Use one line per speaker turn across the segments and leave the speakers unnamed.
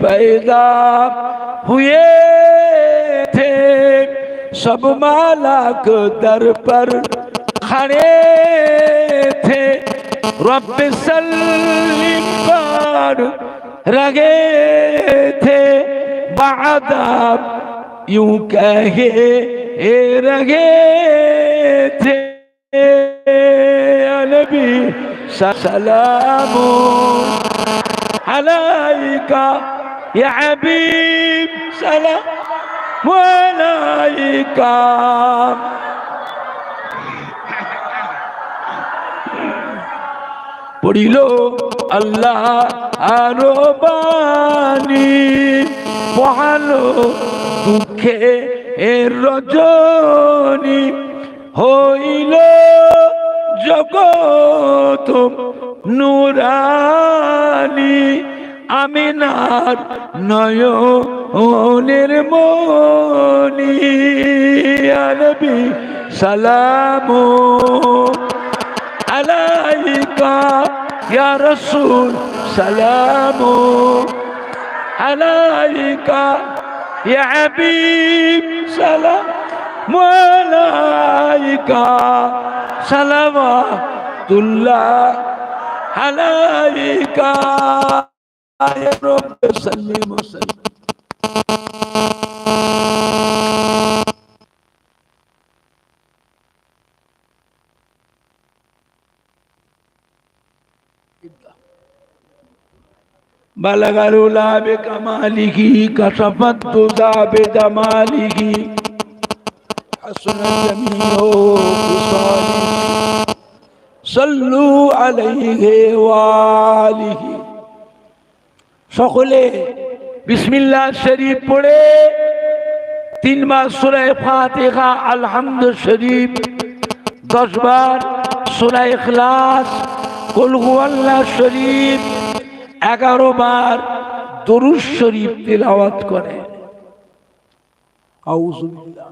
پیدا ہوئے تھے، سب مالک در پر کھڑے تھے۔ رب سلیم پر رگے تھے۔ بعد آپ یوں کہے رگے تھے نبی، سلام۔ আলাইকা ইয়া হাবিব সালাম আলাইকা পড়িল আল্লাহ আরও বাণী পহালো দুঃখে এর রজনী, হইল জগত নুরানি আমিনার নয়নের মনি। আনবি সালামু আলাইকা, ইয়া রাসূল, সালামু আলাইকা, ইয়া হাবিব, সালামু আলাইকা। সালামাতুল্লাহ। عليك يا رب سلم وسلم بلغ الأولى بكماله كشف الدجى بجماله حسن جميع خصاله সল্লু আলাইহে ওয়ালিহি। সকলে বিসমিল্লাহ শরীফ পড়ে। তিনবার সূরা ফাতিহা আলহামদ শরীফ। 10 বার সূরা ইখলাস, কুল হুয়াল্লাহ শরীফ। এগারো বার দরুজ শরীফ তেলাওয়াত করে। আউজুবিল্লাহ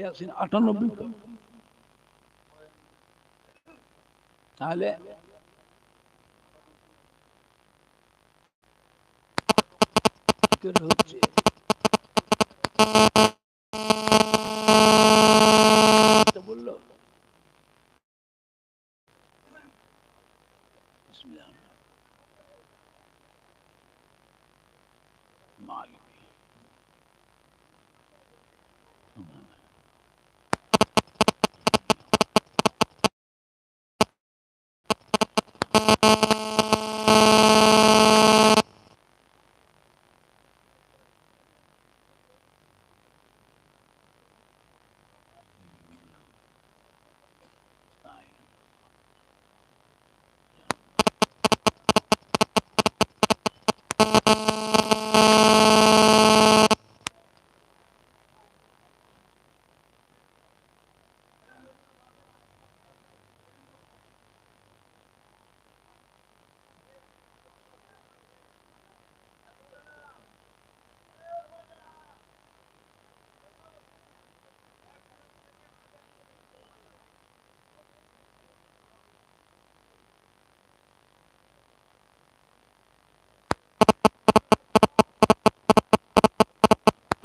ইয়াসিন আটানব্বই তাহলে হচ্ছে commodity. Come on. Thank you.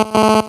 you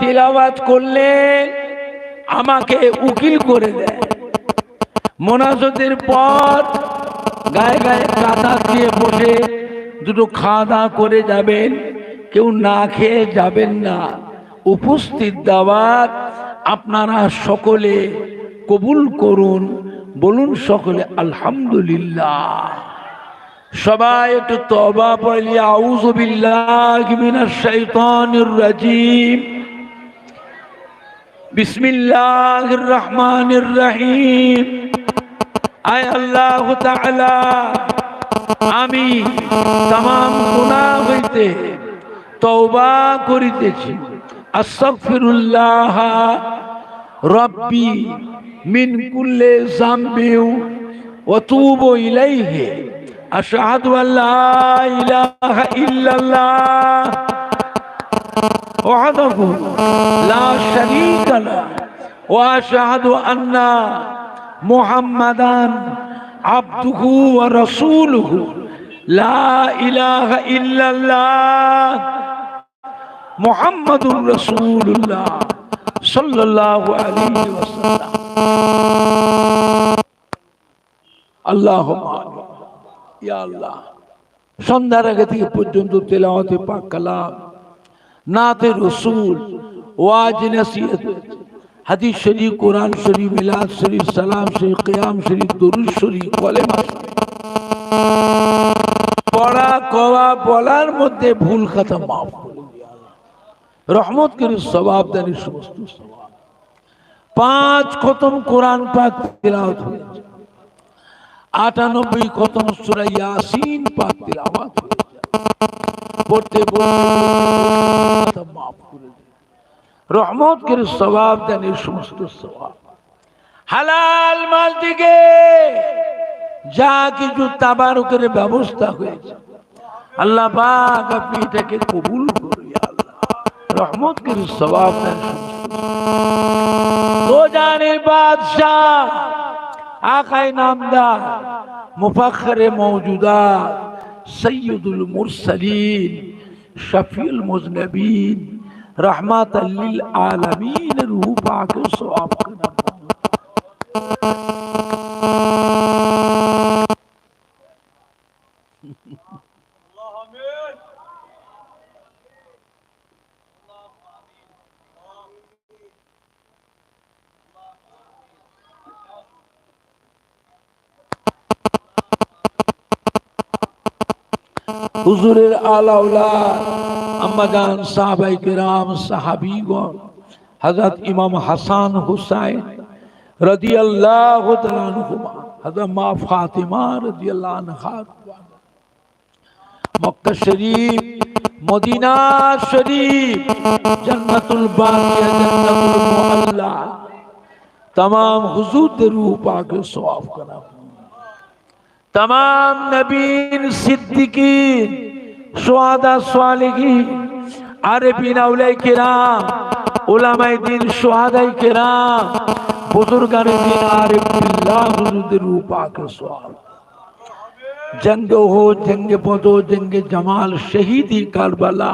تلاوت کلین আমাকে উকিল করে দেয়। মোনাজতের পর গায়ে গায়ে কাঁথা দিয়ে বসে দুটো খাওয়া দাওয়া করে যাবেন, কেউ না খেয়ে যাবেন না। উপস্থিত দাওয়াত আপনারা সকলে কবুল করুন, বলুন সকলে আলহামদুলিল্লাহ। সবাই একটু তবা পড়লি আউযু বিল্লাহি মিনাশ শাইতানির রাজিম বিসমিল্লাহির রহমানির রহিম আয় আল্লাহ তাআলা আমি तमाम গুনাহ হইতে তওবা করিতেছি আস্তাগফিরুল্লাহ রব্বি মিন কুল্লি যামবি ওয়া তুবু ইলাইহি আশহাদু আন লা ইলাহা ইল্লাল্লাহ وحده لا شريك له واشهد ان محمدا عبده ورسوله لا اله الا الله محمد رسول الله صلى الله عليه وسلم اللهم ইয়া আল্লাহ সন্ধ্যার আগে থেকে পর্যন্ত তেলাওয়াতে পাক কালাম নাতে রসুল ওয়াজ নসিহত। হাদিস শরীফ, কোরআন শরীফ, মিলাদ শরীফ, সালাম শরীফ, কিয়াম শরীফ, দরুদ শরীফ, কলেমা পড়া, কওয়া, বলার মধ্যে ভুল কথা মাফ। রহমত করে সবাব দানি সমস্ত পাঁচ খতম কোরআন পাক তিলাওয়াত হয়েছে। আটানব্বই খতম সূরা ইয়াসিন পাক তিলাওয়াত হয়েছে। পড়তে পড়তে করে রহমত করে স্বভাব দেন এই সমস্ত স্বভাব হালাল মাল দিকে যা কিছু তাবারকের ব্যবস্থা হয়েছে, আল্লাহ পাক আপনি এটাকে কবুল করি আল্লাহ। রহমত করে স্বভাব দেন দো বাদশাহ আকাই নামদার মুফাখরে মৌজুদা সৈয়দুল মুরসলিন শফিউল মুজনবিন রহমাত লিল আলামিন রূহ পাক সওয়াব হুজুরের আলাউলা আম্মাজান সাহাবাই কেরাম সাহাবিগণ হযরত ইমাম হাসান হুসাইন রাদিয়াল্লাহু তাআলা আনহুমা হযরত মা ফাতিমা রাদিয়াল্লাহু আনহা মক্কা শরীফ মদিনা শরীফ জান্নাতুল বাকিয়া জান্নাতুল মুআল্লা तमाम हुजूर दे रूह पाक सवाब करा तमाम नबीन सिद्दीकीन সোয়াদা সোয়ালিগি আরে বিনাউলাই কেরা ওলামাই দিন সোহাদাই কেরা বুজুর্গানে দিন আরে বিল্লাহ রূপাক জঙ্গ হো শহীদি কারবালা।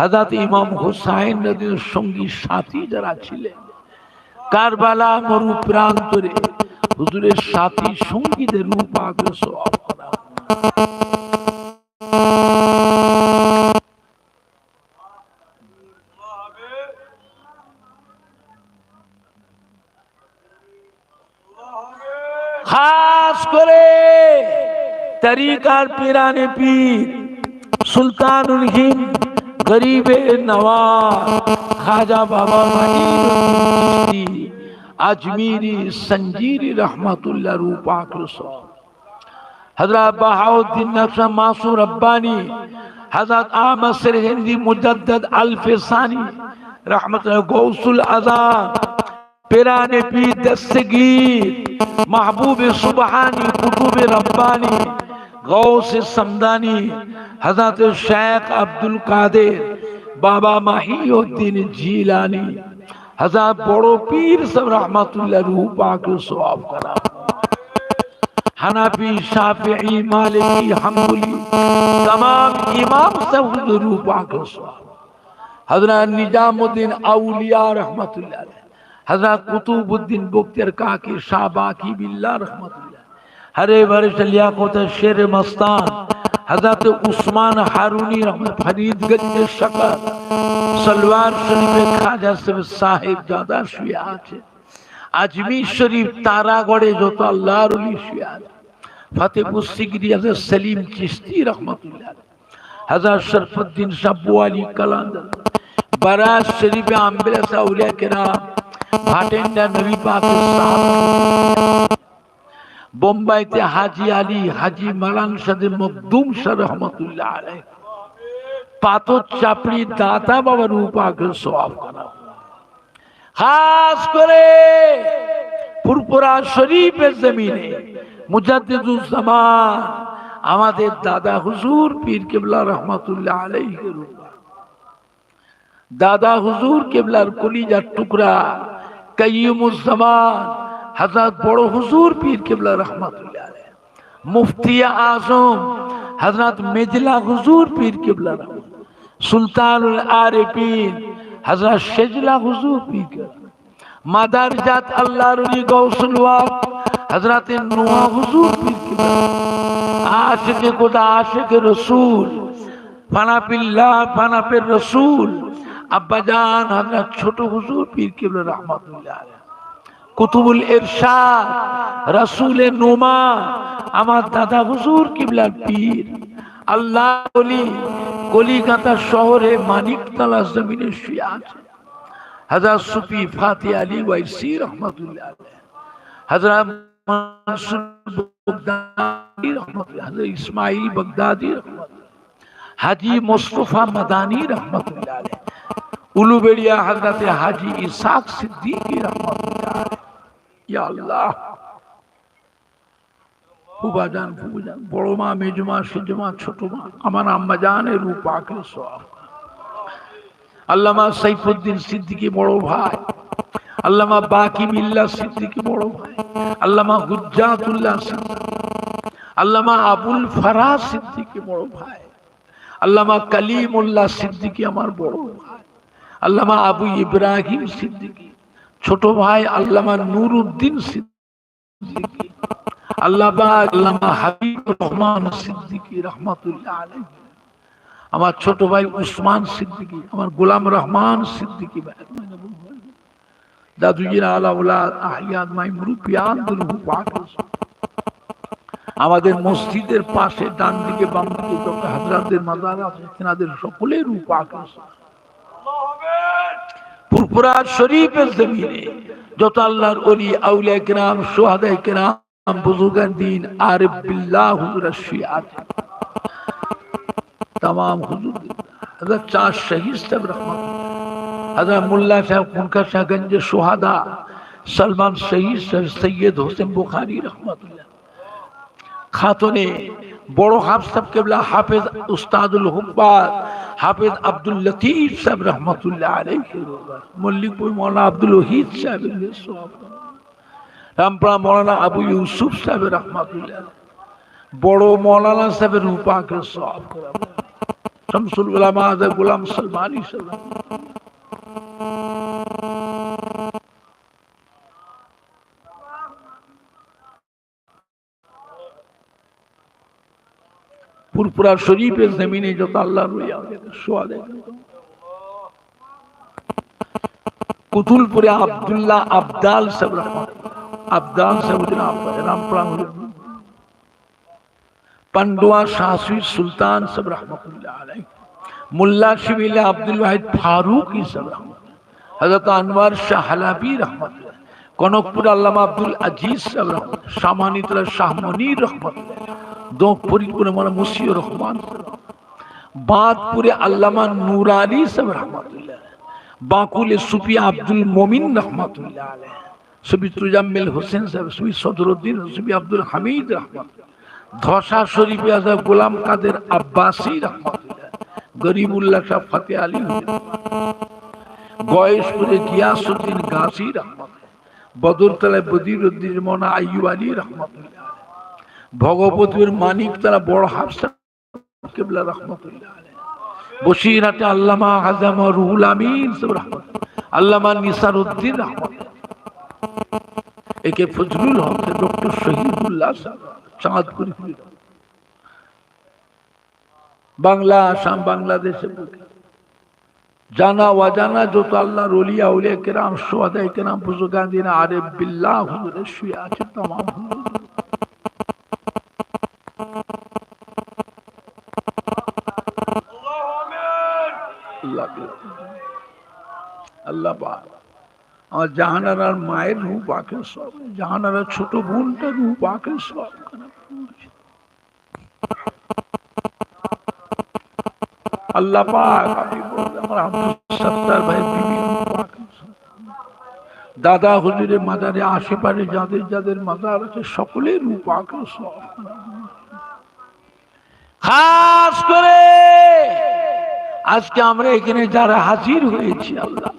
হাজাত ইমাম হোসাইন নদীর সঙ্গী সাথী যারা ছিলেন, কারবালা মরু প্রান্তরে হুজুরের সাথী সঙ্গীদের রূপাগ্রস তরিকার পিরানে পীর সুলতানুল হিন্দ গরিবে নওয়াজ খাজা বাবা আজমিরি সঞ্জিরি রহমতুল্লাহ রূপাক হজরত বাহাউদ্দিন নকশা মাসুম রব্বানি হজরত আহমদ সিরহিন্দি মুজদ্দদ আলফিসানি রহমতুল্লাহ গৌসুল আজাদ পেরানে পি দস্তগীর মাহবুব সুবহানি কুতুব রব্বানি গৌস সমদানি হজরত শেখ আব্দুল কাদের বাবা মাহিউদ্দিন জিলানি हजार बड़ो पीर सब रहमतुल्लाह रूह पाक सवाब करा हनाफी शाफी मालिकी हम्बुली तमाम इमाम सब रूह पाक सवाब हजरत निजामुद्दीन औलिया रहमतुल्लाह अलैह हजरत कुतुबुद्दीन बख्तियार काकी शाह बाकी बिल्ला रहमतुल्लाह হরে বারিশ লিয়াকতের শের মস্তান। হজরত উসমান হারুনি রহমত ফরিদগঞ্জের সকাল সলওয়ার শরীফে খাজা সাহেব জাদা শুয়ে আছে। আজমি শরীফ তারাগড়ে যত আল্লাহর শুয়ে আছে। ফতেপুর সিগরি হজরত সেলিম চিস্তি রহমতুল্লাহ। হজরত শরফুদ্দিন সাব্বু আলী কালান্দার বারাজ শরীফে আম্বেলা সাউলিয়া কেরাম। ভাটেন্ডা নবী পাকের বোম্বাইতে হাজি আলী হাজি মালান সাদে মকদুম শাহ রহমতুল্লাহ আলাই পাথর চাপড়ি দাতা বাবার উপাকে সব করা খাস করে ফুরপুরা শরীফের জমিনে মুজাদ্দিদুজ্জামান আমাদের দাদা হুজুর পীর কেবলা রহমতুল্লাহ আলাইহির দাদা হুজুর কেবলার কলিজার টুকরা কাইয়ুমুজ্জামান হযরত বড় হুজুর পীর কেবলা রহমতুল্লাহ আলাইহি। মুফতি আজম, হযরত মেজলা হুজুর পীর কেবলা সুলতানুল আরিফিন, হযরত শেজলা হুজুর পীর মাদার জাত আল্লাহর গৌসুল ওয়াক হযরত নুয়া হুজুর পীর কেবলা আশিকে খোদা, আশিকে রসূল ফানাপিল্লাহ ফানাপের রসূল, আব্বাজান, হযরত ছোট হুজুর পীর কেবলা রহমাতুল্লাহ আলাইহি। কুতুবুল ইরশাদ, রাসূলের নোমা আমার দাদা হুজুর কিবলার পীর, আল্লাহ বলি, কলিকাতা শহরে মানিকতলা জমিনে শুয়ে আছে। হাজার সুফি ফাতে আলী ওয়াইসি রহমতুল্লাহ হজরত মনসুর বগদাদি রহমতুল্লাহ হজরত ইসমাইল বগদাদি রহমতুল্লাহ হাজি মোস্তফা মাদানী রহমতুল্লাহ উলুবেড়িয়া হজরতে হাজি ইসাক সিদ্দিকী রহমতুল্লাহ ইয়া আল্লাহ ফুবাজান ফুবাজান বড় মা মেজমা সেজমা ছোট মা আমার আম্মা সব আল্লামা সাইফুদ্দিন সিদ্দিকী বড় ভাই আল্লামা বাকি মিল্লা সিদ্দিকী বড় ভাই আল্লামা আল্লামা আবুল সিদ্দিকী বড় ভাই আল্লামা কালিমুল্লাহ সিদ্দিকী আমার বড় ভাই আল্লামা আবু ইব্রাহিম সিদ্দিকী ছোট ভাই আল্লামা নুরুদ্দিন সিদ্দিকী। আল্লামা রহমান আমার ছোট ভাই উসমান সিদ্দিকী, আমার গোলাম রহমান সিদ্দিকী। ভাই মাই আমাদের মসজিদের পাশে ডান দিকে বাম দিকে যত হাজরাদের মাজার আছে সকলের রূপ আকাশ পুরপুরা শরীফের জমিনে যত আল্লাহর অলি আউলিয়া কিরাম সোহাদাই কিরাম বুজুগান দিন, আর বিল্লাহ তাম হুজুর। হাজার চার সাহেব রহমান। হাজার সাহেব খুনকা সোহাদা। সালমান শহীদ সাহেব সৈয়দ হোসেন বুখারি রহমতুল্লাহ। বড় হাফসাব কেবলা, হাফেজ উস্তাদুল হুব্বাদ হাফেজ আব্দুল লতিফ সাহেব রহমতুল্লাহ আলাইহি। মল্লিকপুর মৌলানা আব্দুল ওহিদ সাহেব রামপুরা মৌলানা আবু ইউসুফ সাহেব রহমতুল্লাহ বড় মৌলানা সাহেবের রূপাকে সব। শামসুল উলামা আজা গোলাম সলমানি সাহেব। পুরপুরা শরীফের জমিনে যত আল্লাহ রইয়া শোয়া দেয় কুতুলপুরে আবদুল্লাহ আবদাল সাহেব রহমান আবদাল সাহেব রামপুরা পান্ডুয়া শাহসুই সুলতান সব রহমতুল্লাহ আলাই মুল্লা শিবিল আব্দুল ওয়াহিদ ফারুক সব রহমত হজরত আনোয়ার শাহ হালাবি রহমতুল্লাহ কনকপুর আল্লামা আব্দুল আজিজ সাহেব রহমত সামানিতলা শাহ মনির মানে রহমান। আল্লামা নুরানি সাহেব রহমতুল্লাহ, বাঁকুলে সুফি আব্দুল মমিন তুজাম্মিল হোসেন সাহেব সদরুদ্দিন আব্দুল হামিদ ধসা গোলাম কাদের আব্বাসী রহমতুল্লাহ। গরিবুল্লাহ শাহ ফতে আলী গয়েশপুরে গিয়াসুদ্দিন গাজী রহমত বদরতলায় বদিরুদ্দিন মনা আইয়ুব আলী রহমতুল্লাহ। ভগবতীর মানিক তারা বড় হাফসা রহমতুল্লাহ বসিরহাটে আল্লামা রুহুল আমিন আল্লামা Nisar Uddin A K Fazlul Haq doctor Shahidullah Bangla, Assam, বাংলাদেশে জানা অজানা যত আল্লাহ রলিয়া উলিয়া কেরাম সোয়াদাই কেরাম বুজুগান্দিনা আরে বিল্লাহ শুয়ে আছে, তামাম হুজুর আল্লাহ আমার জাহানারার মায়ের রূপ আঁকে সব। জাহানারার ছোট বোনটার রূপ আঁকে সব। আল্লাহ। দাদা হুজুরের মাজারে আশেপাশে যাদের যাদের মাজার আছে, সকলের রূপ আঁকে সব। খাস করে আজকে আমরা এখানে যারা হাজির হয়েছি, আল্লাহ।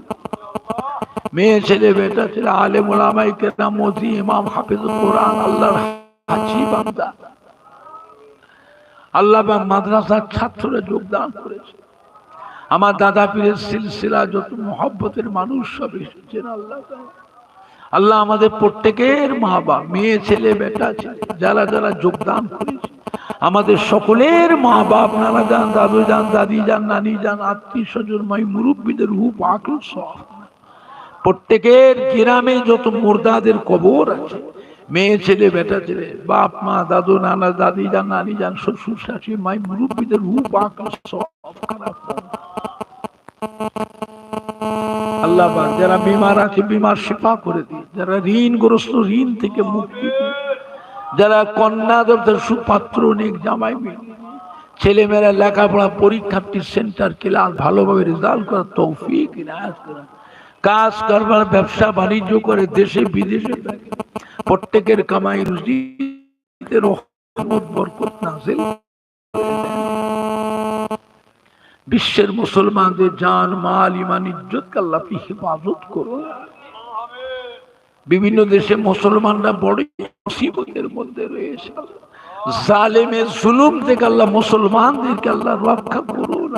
মেয়ে, ছেলে, বেটা, ছেলে আলে মোলামাই কেরাম মোদি ইমাম, হাফিজ কোরআন, আল্লাহর হাজি বান্দা। আল্লাহ মাদ্রাসার ছাত্ররা যোগদান করেছে। আমার দাদা পীরের সিলসিলা, যত মহব্বতের মানুষ সব এসেছেন, আল্লাহ। আল্লাহ আমাদের প্রত্যেকের মা বাপ, মেয়ে, ছেলে, বেটা, ছেলে, যারা যারা যোগদান করেছে, আমাদের সকলের মা বাপ, নানা যান দাদু যান দাদি যান নানি যান আত্মীয় স্বজন, মাই মুরব্বীদের রূপ আকুল সব। প্রত্যেকের গ্রামে যত মুর্দাদের কবর আছে, মেয়ে, ছেলে, বেটা, ছেলে, বাপ, মা, দাদু, নানা, দাদি যান নানি যান শ্বশুর শাশি মাই মুরব্বীদের রূপ আকাশ সব। খারাপ আল্লাহ যারা বিমার আছে, বিমার শিফা করে দিই যারা ঋণগ্রস্ত ঋণ থেকে মুক্তি যারা কন্যা সুপাত্র অনেক জামাই মেয়ে, ছেলেমেয়েরা লেখাপড়া পরীক্ষার্থী সেন্টার ক্লাস ভালোভাবে রেজাল্ট করার তৌফিক করা কাজ করবার, ব্যবসা বাণিজ্য করে, দেশে, বিদেশে প্রত্যেকের কামাই রহমত, বরকত করে। বিশ্বের মুসলমানদের জান, মাল ইমান ইজ্জত আল্লাহ আপনি হেফাজত করুন। বিভিন্ন দেশে মুসলমানরা বড় মুসিবতের মধ্যে রয়েছে। জালেমের জুলুম থেকে আল্লাহ মুসলমানদেরকে আল্লাহ রক্ষা করুন।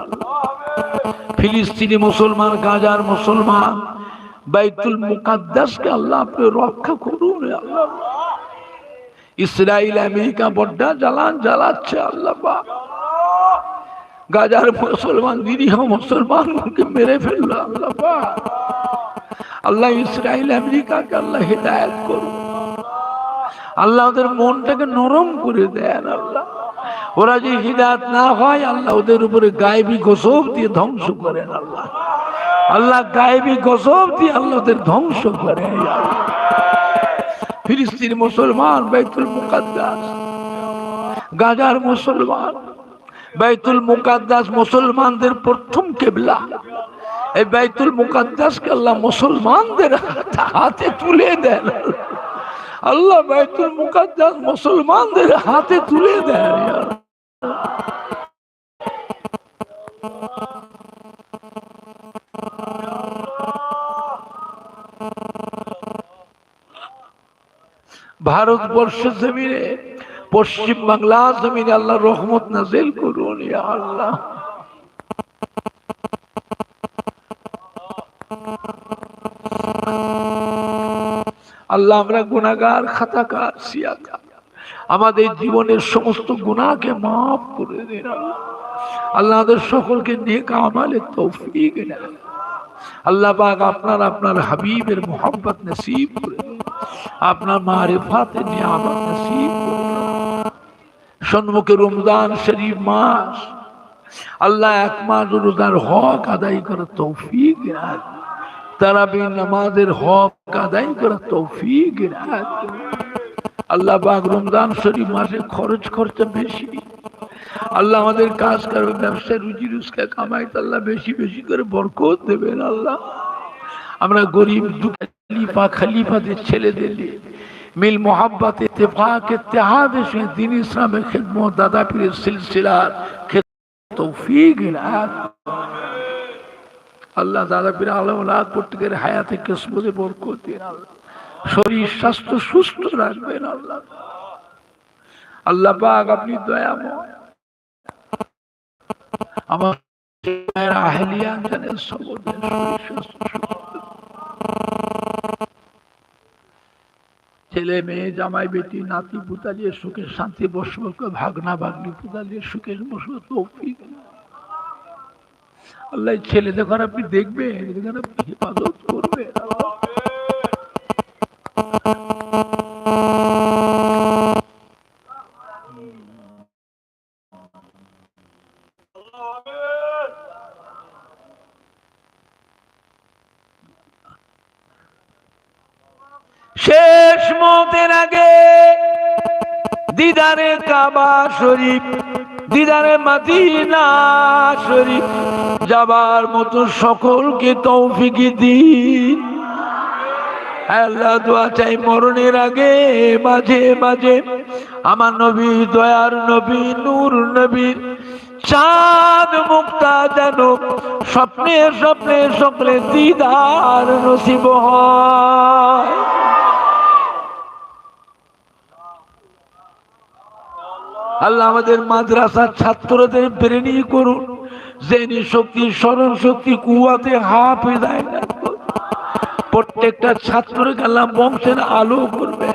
ফিলিস্তিনি মুসলমান, গাজার মুসলমান, বাইতুল মুকাদ্দাসকে আল্লাহ আপনি রক্ষা করুন আল্লাহ। ইসরায়েল আমেরিকা বড্ডা জ্বালান জ্বালাচ্ছে আল্লাহ। গাজার মুসলমান নিরীহ মুসলমানকে মেরে ফেলল আল্লাহ। আল্লাহ ইসরায়েল আমেরিকাকে আল্লাহ হেদায়ত করুন আল্লাহ ওদের মনটাকে নরম করে দেন আল্লাহ ওরা যে হিদায়ত না হয়, আল্লাহ ওদের উপরে গায়েবী গোসব দিয়ে ধ্বংস করেন আল্লাহ আল্লাহ গায়েবী গোসব দিয়ে আল্লাহ ওদের ধ্বংস আল্লাহ। ফিলিস্তিন মুসলমান, বাইতুল মুকাদ্দাস, গাজার মুসলমান বাইতুল মুকাদ্দাস মুসলমানদের প্রথম কেবলা। এই বাইতুল মুকাদ্দাসকে আল্লাহ মুসলমানদের হাতে- তুলে দেন। আল্লাহ বাইতুল মুকাদ্দাস মুসলমানদের হাতে তুলে দেন। ভারতবর্ষ জমিনে পশ্চিম বাংলা জমিনে আল্লাহ রহমত নাজিল করুন আল্লাহ আল্লাহ, আমরা গুনাগার খাতাকার, সিয়াকার আমাদের জীবনের সমস্ত গুণাকে মাফ করে দিন, আল্লাহ আমাদের সকলকে নেক আমালে তৌফিক আল্লাহ পাক আপনার আপনার হাবিবের মোহাম্মত নসিব করে। আপনার মারেফাতে নিয়ামত নসিব করে। সম্মুখে রমজান শরীফ মাস। আল্লাহ এক মাস রোজার হক আদায় করে তৌফিক। তারাবি নামাজের হক আদায় করে তৌফিক আল্লাহ পাক রমজান শরীফ মাসে খরচ খরচা বেশি। আল্লাহ আমাদের কাজ করবে ব্যবসায় রুজি রুজকা কামাই আল্লাহ বেশি বেশি করে বরকত দেবেন আল্লাহ। আমরা গরিব খলিফা, খলিফাদের ছেলেদের নিয়ে মিল মোহাব্বত, ইত্তেফাক ইত্তেহাদের সঙ্গে দিন ইসলামের খেদমত দাদা পীরের সিলসিলার তৌফিক আল্লাহ দাদা পীর আলম প্রত্যেকের হায়াতে কিসমতে বরকত দিন শরীর স্বাস্থ্য সুস্থ রাখবেন আল্লাহ। আল্লাহ পাক আপনি দয়াময়। আমার আহলিয়া জানেন স্বাস্থ্য সুস্থ ছেলে মেয়ে, জামাই বেটি, নাতি পুতা দিয়ে সুখের শান্তি বসবাস ভাগনা ভাগনি পুতা দিয়ে সুখের বসবাস তৌফিক। আল্লাহ ছেলে দেখার আপনি দেখবেন হেফাজত করবেন শেষ মতের আগে দিদারে কাবা শরীফ, দিদারে মাদিনা শরীফ, যাবার মতো সকলকে তৌফিকি দিন। আল্লাহ দোয়া চাই মরণের আগে, মাঝে মাঝে আমার নবী দয়ার নবী, নূর নবীর চাঁদ মুক্তা যেন স্বপ্নে স্বপ্নে স্বপ্নে দিদার নসিব হয়। আল্লাহ আমাদের মাদ্রাসার ছাত্রদের প্রেরণী করুন। জেনি শক্তি, স্মরণ শক্তি, কুয়াতে হাফেদায় না প্রত্যেকটা ছাত্রকে আল্লাহ বংশের আলো করবে।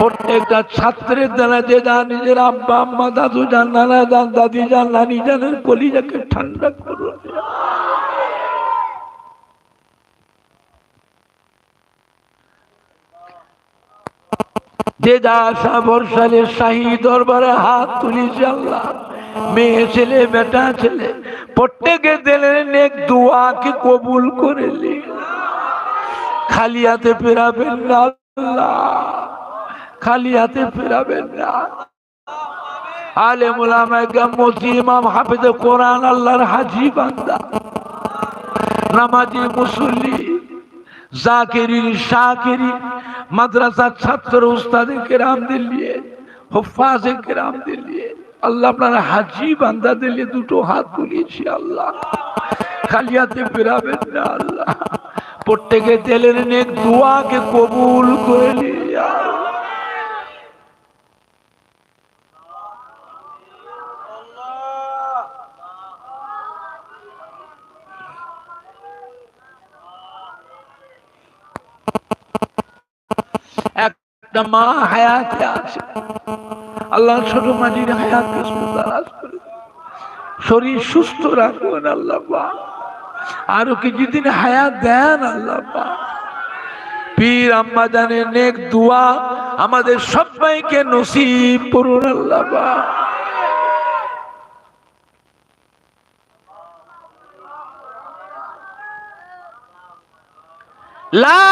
প্রত্যেকটা ছাত্রের দ্বারা যে যান নিজের আব্বা, আম্মা, দাদু যান, নানা যান, দাদি যান, নানি জানের কলিজাকে ঠান্ডা করুন। যে দরবারে হাত মেয়ে ছেলে ছেলে কবুল করে খালি হাতে ফেরাবেন না খালি হাতে ফেরাবেন না। আলে মুলামাইকা মসি ইমাম হাফেজে কোরআন আল্লাহর হাজি বান্দা। নামাজি মুসল্লি জাকেরি, শাকেরি, মাদ্রাসার ছাত্র উস্তাদে কেরাম দিল্লিয়ে, হুফাজে কেরাম দিল্লিয়ে। আল্লাহ আপনার হাজি বান্দা দিল্লি দুটো হাত তুলিয়েছি আল্লাহ। খালি হাতে ফেরাবেন না আল্লাহ। প্রত্যেকে তেলের নেক দোয়াকে কবুল করে নিয়ে একটা মা হায়াতে আল্লাহ ছোট মাটির হায়াতকে শরীর সুস্থ রাখবেন আল্লাহ আরও কিছুদিন হায়াত দেন আল্লাহ পীর আম্মা জানে নেক দুয়া আমাদের সবাইকে নসিব করুন আল্লাহ لا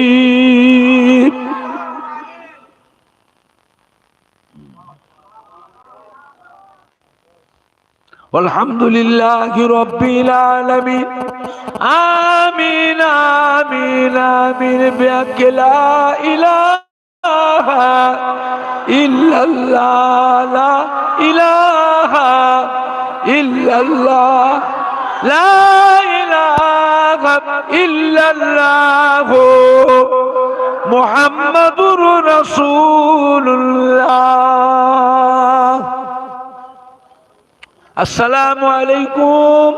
আলহামদুলিল্লাহ রব্বিল আলামিন। আমিন আমিন আমিন, বিয়াকে লা ইলাহা ইল্লাল্লাহ, লা ইলাহা ইল্লাল্লাহ, লা ইলাহা ইল্লাল্লাহ মুহাম্মাদুর রাসূলুল্লাহ। আসসালামু আলাইকুম।